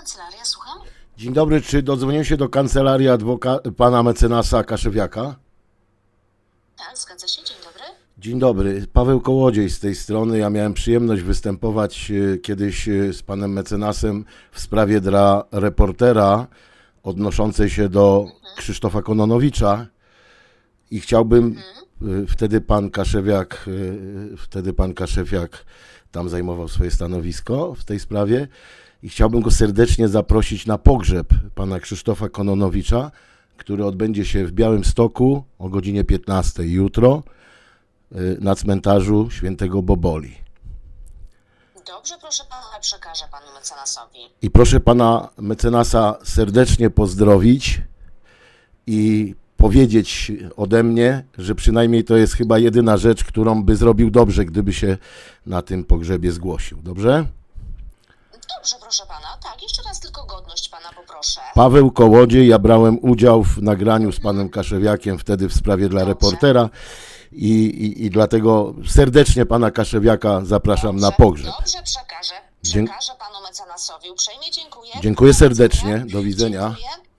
kancelaria, słucham? Dzień dobry, czy dodzwoniłem się do kancelarii adwoka- pana mecenasa Kaszewiaka? Tak, zgadza się, dzień dobry. Dzień dobry, Paweł Kołodziej z tej strony. Ja miałem przyjemność występować e, kiedyś e, z panem mecenasem w sprawie dla reportera odnoszącej się do Krzysztofa Kononowicza i chciałbym, e, wtedy pan Kaszewiak, wtedy pan Kaszewiak tam zajmował swoje stanowisko w tej sprawie i chciałbym go serdecznie zaprosić na pogrzeb pana Krzysztofa Kononowicza, który odbędzie się w Białym Stoku o godzinie 15 jutro y, na cmentarzu świętego Boboli. Dobrze, proszę pana, przekażę panu mecenasowi. I proszę pana mecenasa serdecznie pozdrowić i powiedzieć ode mnie, że przynajmniej to jest chyba jedyna rzecz, którą by zrobił dobrze, gdyby się na tym pogrzebie zgłosił. Dobrze? Dobrze, proszę pana. Tak, jeszcze raz tylko godność pana poproszę. Paweł Kołodziej, ja brałem udział w nagraniu z panem Kaszewiakiem wtedy w sprawie dla reportera i, i, i dlatego serdecznie pana Kaszewiaka zapraszam na Dobrze, pogrzeb. Dobrze, przekażę. Przekażę panu mecenasowi. Uprzejmie dziękuję. Dziękuję serdecznie. Do widzenia. Dziękuję.